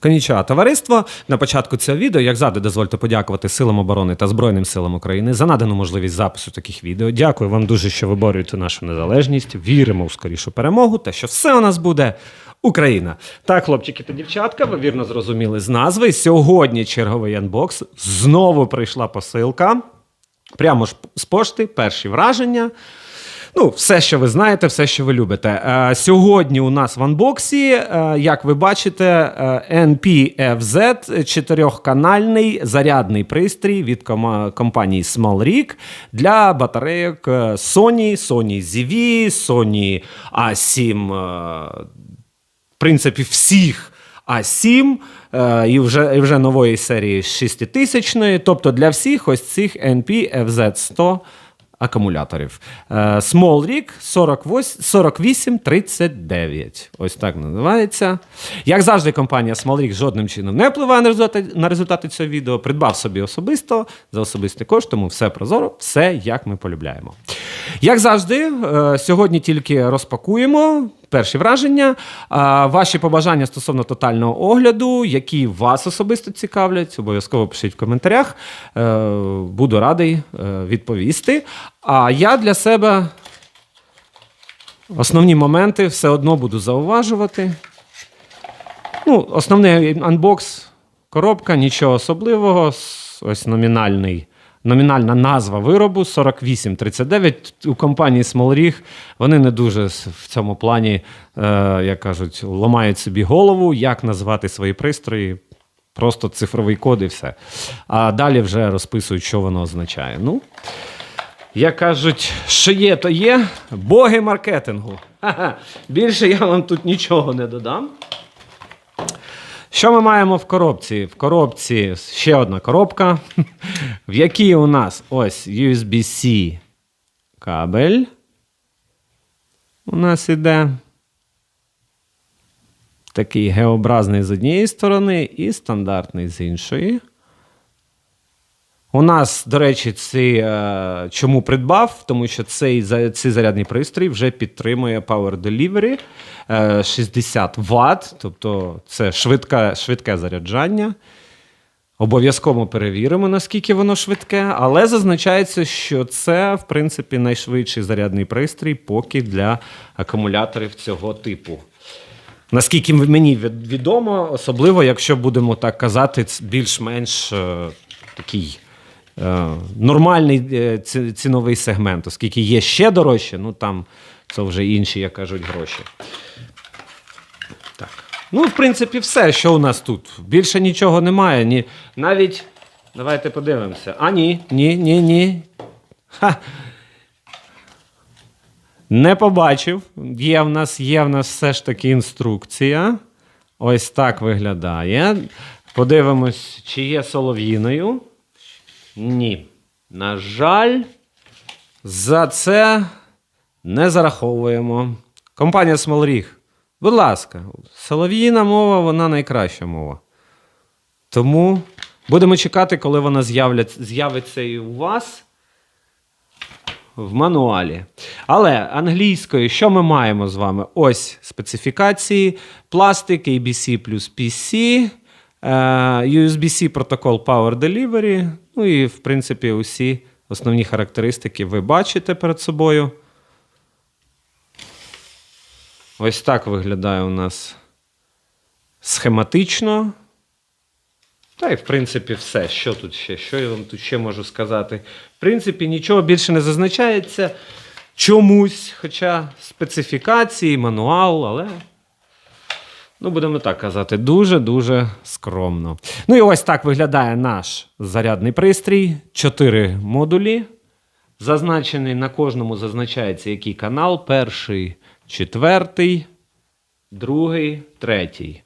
Коніча, товариство. На початку цього відео, як завжди, дозвольте подякувати Силам оборони та Збройним силам України за надану можливість запису таких відео. Дякую вам дуже, що ви борюєте нашу незалежність. Віримо в скорішу перемогу та що все у нас буде. Україна. Так, хлопчики та дівчатка, ви вірно зрозуміли з назви. Сьогодні черговий анбокс. Знову прийшла посилка. Прямо ж з пошти, перші враження. Ну, все, що ви знаєте, все, що ви любите. Е, сьогодні у нас в анбоксі, е, як ви бачите, е, NPFZ чотирьохканальний зарядний пристрій від кома- компанії SmallRig для батарейок е, Sony, Sony ZV, Sony A7, е, в принципі, всіх А7 е, і вже, і вже нової серії 6000, тобто для всіх ось цих NP FZ100 акумуляторів. Е, Small Rig 4839. Ось так називається. Як завжди, компанія Small Rig жодним чином не впливає на результати, на результати цього відео. Придбав собі особисто за особистий кошт, тому все прозоро, все як ми полюбляємо. Як завжди, е, сьогодні тільки розпакуємо перші враження, ваші побажання стосовно тотального огляду, які вас особисто цікавлять, обов'язково пишіть в коментарях. Е, Буду радий е, відповісти. А я для себе основні моменти все одно буду зауважувати. Ну, основний анбокс, коробка, нічого особливого. Ось номінальний. Номінальна назва виробу 4839. У компанії SmallRig вони не дуже в цьому плані, е, як кажуть, ламають собі голову, як назвати свої пристрої. Просто цифровий код і все. А далі вже розписують, що воно означає. Ну, як кажуть, що є, то є. Боги маркетингу. Ха-ха. Більше я вам тут нічого не додам. Що ми маємо в коробці? В коробці ще одна коробка, в якій у нас ось USB-C кабель. У нас іде такий геобразний з однієї сторони і стандартний з іншої. У нас, до речі, ці, е, чому придбав? Тому що цей, цей зарядний пристрій вже підтримує Power Delivery е, 60 Вт, тобто це швидке, швидке заряджання. Обов'язково перевіримо, наскільки воно швидке, але зазначається, що це, в принципі, найшвидший зарядний пристрій поки для акумуляторів цього типу. Наскільки мені відомо, особливо, якщо будемо так казати, більш-менш е, такий е, нормальний е, ціновий сегмент, оскільки є ще дорожче, ну там це вже інші, як кажуть, гроші. Так. Ну, в принципі, все, що у нас тут. Більше нічого немає. Ні, навіть. Давайте подивимося. А, ні, ні, ні, ні. Ха. Не побачив. Є в нас, є в нас все ж таки інструкція. Ось так виглядає. Подивимось, чи є солов'їною. Ні. На жаль, за це не зараховуємо. Компанія Smallrig. Будь ласка, солов'їна мова, вона найкраща мова. Тому будемо чекати, коли вона з'явиться і у вас в мануалі. Але англійською, що ми маємо з вами? Ось специфікації: пластик, ABC плюс PC, USB-C протокол Power Delivery. Ну і, в принципі, усі основні характеристики ви бачите перед собою. Ось так виглядає у нас схематично. Та й, в принципі, все. Що тут ще? Що я вам тут ще можу сказати? В принципі, нічого більше не зазначається чомусь, хоча специфікації, мануал, але. Ну, будемо так казати, дуже-дуже скромно. Ну і ось так виглядає наш зарядний пристрій. Чотири модулі. Зазначений на кожному зазначається який канал. Перший, четвертий, другий, третій.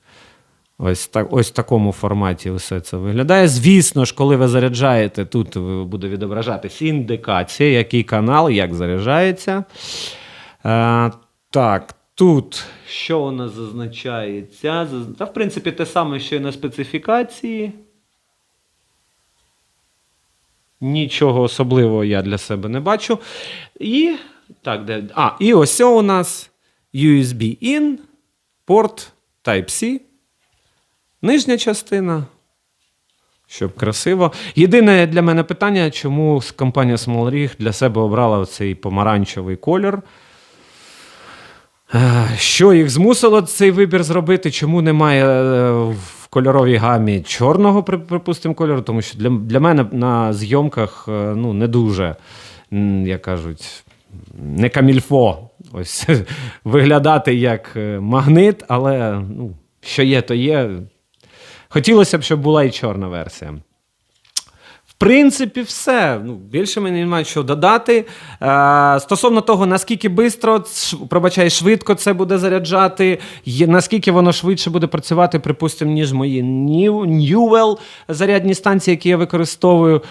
Ось так, ось в такому форматі все це виглядає. Звісно ж, коли ви заряджаєте, тут буде відображатись індикація, який канал, як заряджається. Е, так, тут що у нас зазначається? Заз- Та, в принципі, те саме, що і на специфікації. Нічого особливого я для себе не бачу. І так, де. А, і ось у нас USB-in, порт Type-C. Нижня частина. Щоб красиво. Єдине для мене питання, чому компанія Small Rig для себе обрала цей помаранчевий колір. Е, Що їх змусило цей вибір зробити? Чому немає е, в кольоровій гамі чорного, припустимо, кольору? Тому що для, для мене на зйомках е, ну, не дуже, як кажуть, не камільфо. Ось виглядати як магнит, але ну, що є, то є. Хотілося б, щоб була і чорна версія. Принципі, все. Ну, більше мені немає що додати. Е, стосовно того, наскільки швидко, пробачай, швидко це буде заряджати, є, наскільки воно швидше буде працювати, припустимо, ніж мої New, Newell зарядні станції, які я використовую. Е,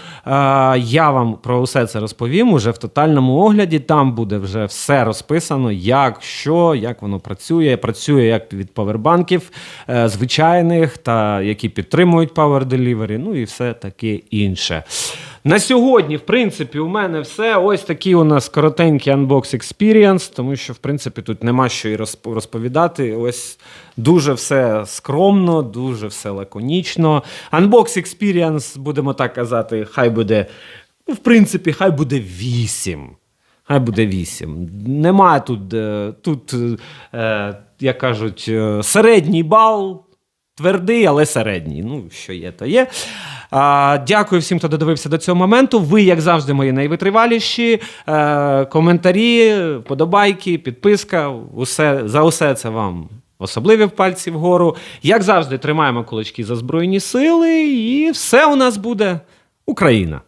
я вам про усе це розповім уже в тотальному огляді. Там буде вже все розписано, як, що, як воно працює. Працює як від павербанків е, звичайних та які підтримують Power Delivery, ну і все таке інше. На сьогодні, в принципі, у мене все. Ось такий у нас коротенький unbox experience, тому що, в принципі, тут нема що і розповідати. Ось дуже все скромно, дуже все лаконічно. Unbox experience, будемо так казати, хай буде, ну, в принципі, хай буде 8. Хай буде 8. Немає тут, е, тут е, як кажуть, е, середній бал. Твердий, але середній. Ну, що є, то є. Дякую всім, хто додивився до цього моменту. Ви, як завжди, мої найвитриваліші. Е, коментарі, подобайки, підписка. Усе, за усе це вам особливі пальці вгору. Як завжди, тримаємо кулачки за Збройні сили, і все у нас буде Україна.